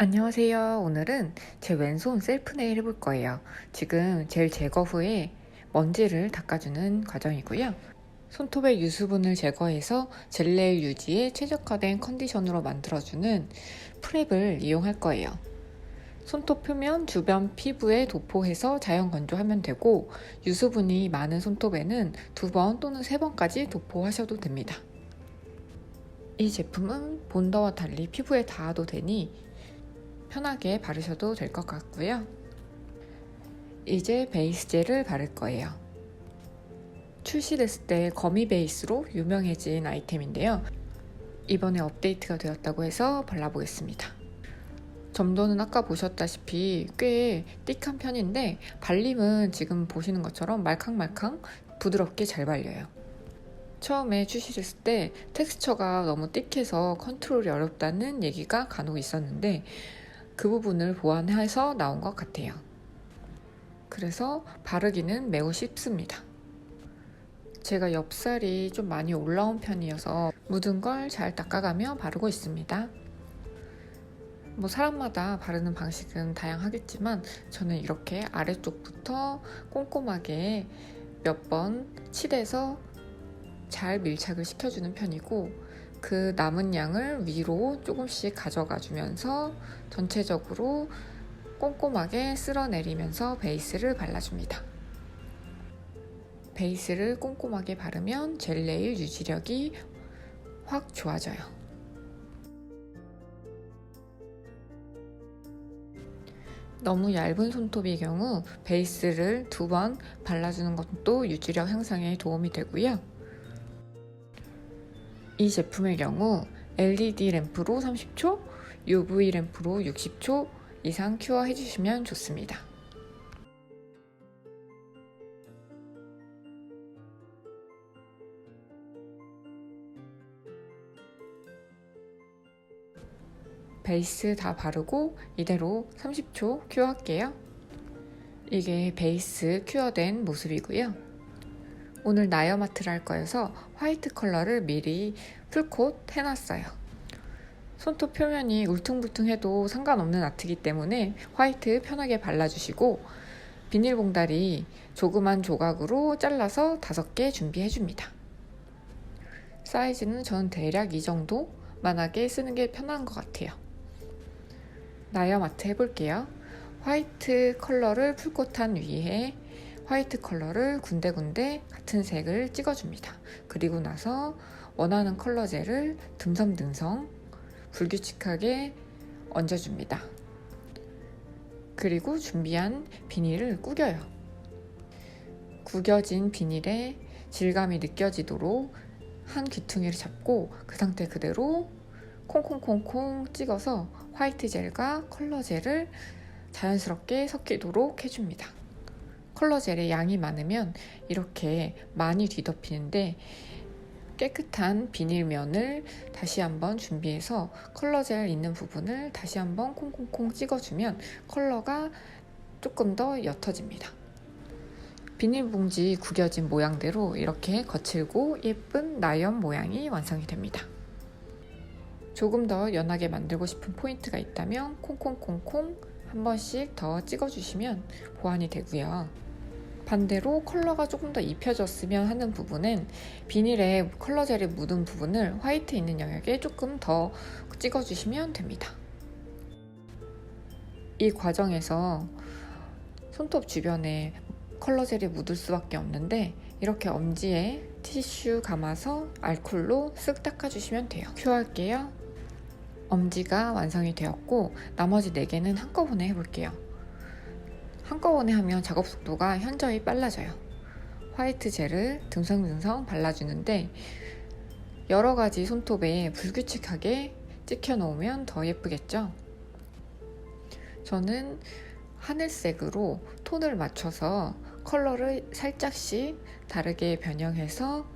안녕하세요. 오늘은 제 왼손 셀프 네일 해볼 거예요. 지금 젤 제거 후에 먼지를 닦아주는 과정이고요. 손톱의 유수분을 제거해서 젤 네일 유지에 최적화된 컨디션으로 만들어주는 프랩을 이용할 거예요. 손톱 표면 주변 피부에 도포해서 자연 건조하면 되고 유수분이 많은 손톱에는 두 번 또는 세 번까지 도포하셔도 됩니다. 이 제품은 본더와 달리 피부에 닿아도 되니 편하게 바르셔도 될 것 같고요. 이제 베이스 젤을 바를 거예요. 출시됐을 때 거미 베이스로 유명해진 아이템인데요. 이번에 업데이트가 되었다고 해서 발라보겠습니다. 점도는 아까 보셨다시피 꽤 띡한 편인데 발림은 지금 보시는 것처럼 말캉말캉 부드럽게 잘 발려요. 처음에 출시됐을 때 텍스처가 너무 띡해서 컨트롤이 어렵다는 얘기가 간혹 있었는데 그 부분을 보완해서 나온 것 같아요. 그래서 바르기는 매우 쉽습니다. 제가 엽살이 좀 많이 올라온 편이어서 묻은 걸 잘 닦아가며 바르고 있습니다. 뭐 사람마다 바르는 방식은 다양하겠지만 저는 이렇게 아래쪽부터 꼼꼼하게 몇 번 칠해서 잘 밀착을 시켜주는 편이고 그 남은 양을 위로 조금씩 가져가 주면서 전체적으로 꼼꼼하게 쓸어내리면서 베이스를 발라줍니다. 베이스를 꼼꼼하게 바르면 젤 네일 유지력이 확 좋아져요. 너무 얇은 손톱의 경우 베이스를 두 번 발라주는 것도 유지력 향상에 도움이 되고요. 이 제품의 경우 LED 램프로 30초, UV 램프로 60초 이상 큐어 해 주시면 좋습니다. 베이스 다 바르고 이대로 30초 큐어 할게요. 이게 베이스 큐어된 모습이고요. 오늘 나염아트를 할 거여서 화이트 컬러를 미리 풀콧 해놨어요. 손톱 표면이 울퉁불퉁해도 상관없는 아트이기 때문에 화이트 편하게 발라주시고 비닐봉다리 조그만 조각으로 잘라서 5개 준비해줍니다. 사이즈는 저는 대략 이 정도 만하게 쓰는 게 편한 것 같아요. 아트 해볼게요. 화이트 컬러를 풀꽃한 위에 화이트 컬러를 군데군데 같은 색을 찍어줍니다. 그리고 나서 원하는 컬러 젤을 듬성듬성 불규칙하게 얹어줍니다. 그리고 준비한 비닐을 구겨요. 구겨진 비닐에 질감이 느껴지도록 한 귀퉁이를 잡고 그 상태 그대로 콩콩콩콩 찍어서 화이트 젤과 컬러 젤을 자연스럽게 섞이도록 해줍니다. 컬러 젤의 양이 많으면 이렇게 많이 뒤덮이는데 깨끗한 비닐면을 다시 한번 준비해서 컬러 젤 있는 부분을 다시 한번 콩콩콩 찍어주면 컬러가 조금 더 옅어집니다. 비닐봉지 구겨진 모양대로 이렇게 거칠고 예쁜 나염 모양이 완성이 됩니다. 조금 더 연하게 만들고 싶은 포인트가 있다면 콩콩콩콩 한 번씩 더 찍어주시면 보완이 되고요. 반대로 컬러가 조금 더 입혀졌으면 하는 부분은 비닐에 컬러 젤이 묻은 부분을 화이트 있는 영역에 조금 더 찍어주시면 됩니다. 이 과정에서 손톱 주변에 컬러 젤이 묻을 수밖에 없는데 이렇게 엄지에 티슈 감아서 알콜로 쓱 닦아주시면 돼요. 큐할게요. 엄지가 완성이 되었고 나머지 4개는 한꺼번에 해볼게요. 한꺼번에 하면 작업 속도가 현저히 빨라져요. 화이트 젤을 듬성듬성 발라주는데 여러 가지 손톱에 불규칙하게 찍혀 놓으면 더 예쁘겠죠? 저는 하늘색으로 톤을 맞춰서 컬러를 살짝씩 다르게 변형해서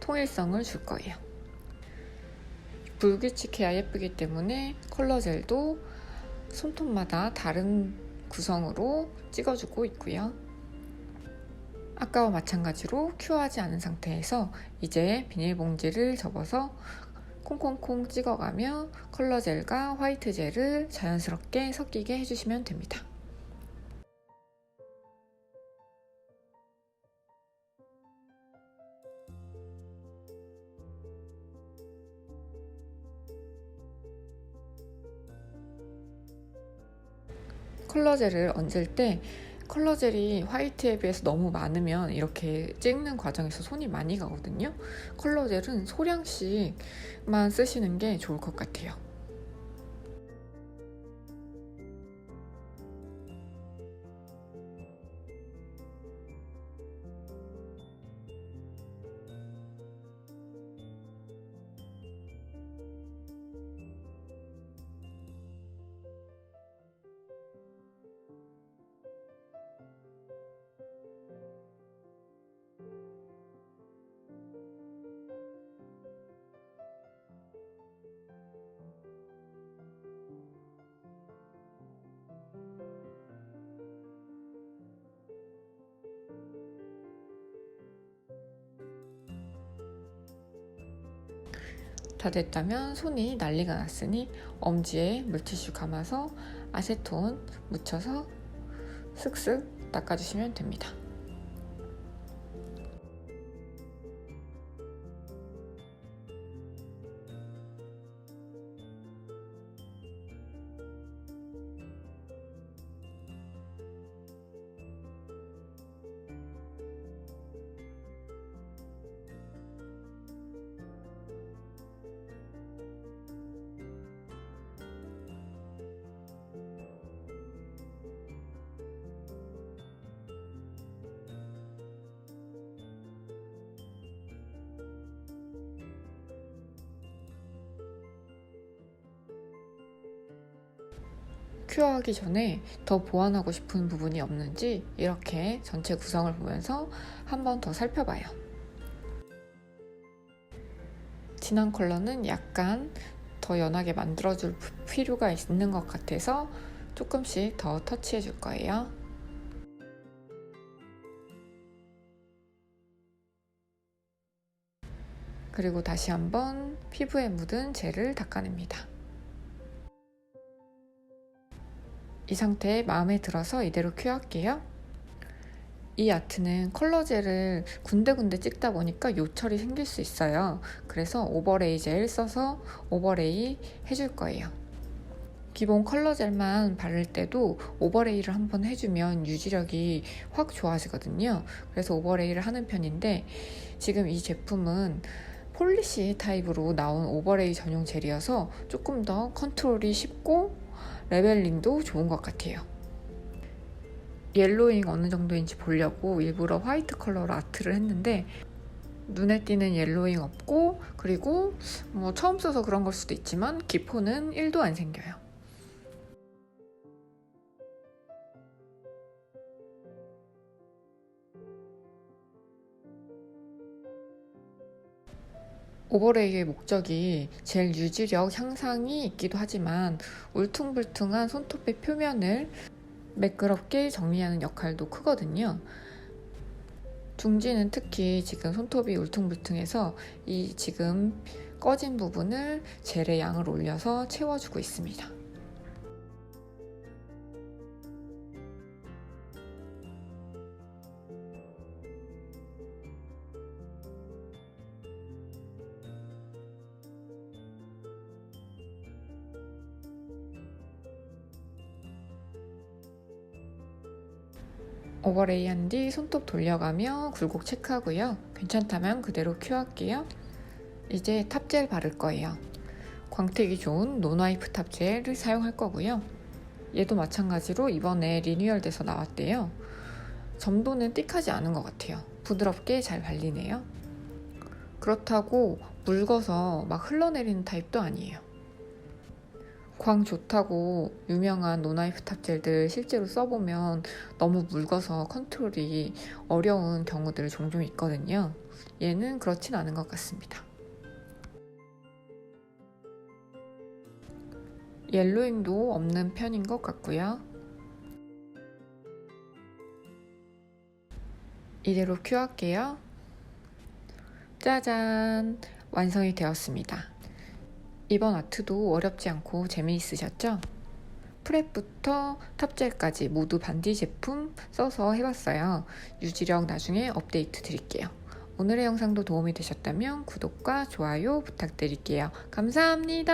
통일성을 줄 거예요. 불규칙해야 예쁘기 때문에 컬러 젤도 손톱마다 다른 구성으로 찍어주고 있고요. 아까와 마찬가지로 큐어하지 않은 상태에서 이제 비닐봉지를 접어서 콩콩콩 찍어가며 컬러 젤과 화이트 젤을 자연스럽게 섞이게 해주시면 됩니다. 컬러 젤을 얹을 때 컬러 젤이 화이트에 비해서 너무 많으면 이렇게 찍는 과정에서 손이 많이 가거든요. 컬러 젤은 소량씩만 쓰시는 게 좋을 것 같아요. 다 됐다면 손이 난리가 났으니 엄지에 물티슈 감아서 아세톤 묻혀서 슥슥 닦아주시면 됩니다. 큐어하기 전에 더 보완하고 싶은 부분이 없는지 이렇게 전체 구성을 보면서 한 번 더 살펴봐요. 진한 컬러는 약간 더 연하게 만들어줄 필요가 있는 것 같아서 조금씩 더 터치해 줄 거예요. 그리고 다시 한번 피부에 묻은 젤을 닦아냅니다. 이 상태에 마음에 들어서 이대로 큐어할게요. 이 아트는 컬러 젤을 군데군데 찍다 보니까 요철이 생길 수 있어요. 그래서 오버레이 젤 써서 오버레이 해줄 거예요. 기본 컬러 젤만 바를 때도 오버레이를 한번 해주면 유지력이 확 좋아지거든요. 그래서 오버레이를 하는 편인데 지금 이 제품은 폴리시 타입으로 나온 오버레이 전용 젤이어서 조금 더 컨트롤이 쉽고 레벨링도 좋은 것 같아요. 옐로잉 어느 정도인지 보려고 일부러 화이트 컬러로 아트를 했는데 눈에 띄는 옐로잉 없고 그리고 뭐 처음 써서 그런 걸 수도 있지만 기포는 1도 안 생겨요. 오버레이의 목적이 젤 유지력 향상이 있기도 하지만 울퉁불퉁한 손톱의 표면을 매끄럽게 정리하는 역할도 크거든요. 중지는 특히 지금 손톱이 울퉁불퉁해서 이 지금 꺼진 부분을 젤의 양을 올려서 채워주고 있습니다. 오버레이 한 뒤 손톱 돌려가며 굴곡 체크하고요. 괜찮다면 그대로 큐할게요. 이제 탑젤 바를 거예요. 광택이 좋은 노나이프 탑젤을 사용할 거고요. 얘도 마찬가지로 이번에 리뉴얼 돼서 나왔대요. 점도는 띡하지 않은 것 같아요. 부드럽게 잘 발리네요. 그렇다고 묽어서 막 흘러내리는 타입도 아니에요. 광 좋다고 유명한 노나이프 탑젤들 실제로 써보면 너무 묽어서 컨트롤이 어려운 경우들 종종 있거든요. 얘는 그렇진 않은 것 같습니다. 옐로잉도 없는 편인 것 같고요. 이대로 큐할게요. 짜잔! 완성이 되었습니다. 이번 아트도 어렵지 않고 재미있으셨죠? 프랩부터 탑젤까지 모두 반디 제품 써서 해봤어요. 유지력 나중에 업데이트 드릴게요. 오늘의 영상도 도움이 되셨다면 구독과 좋아요 부탁드릴게요. 감사합니다.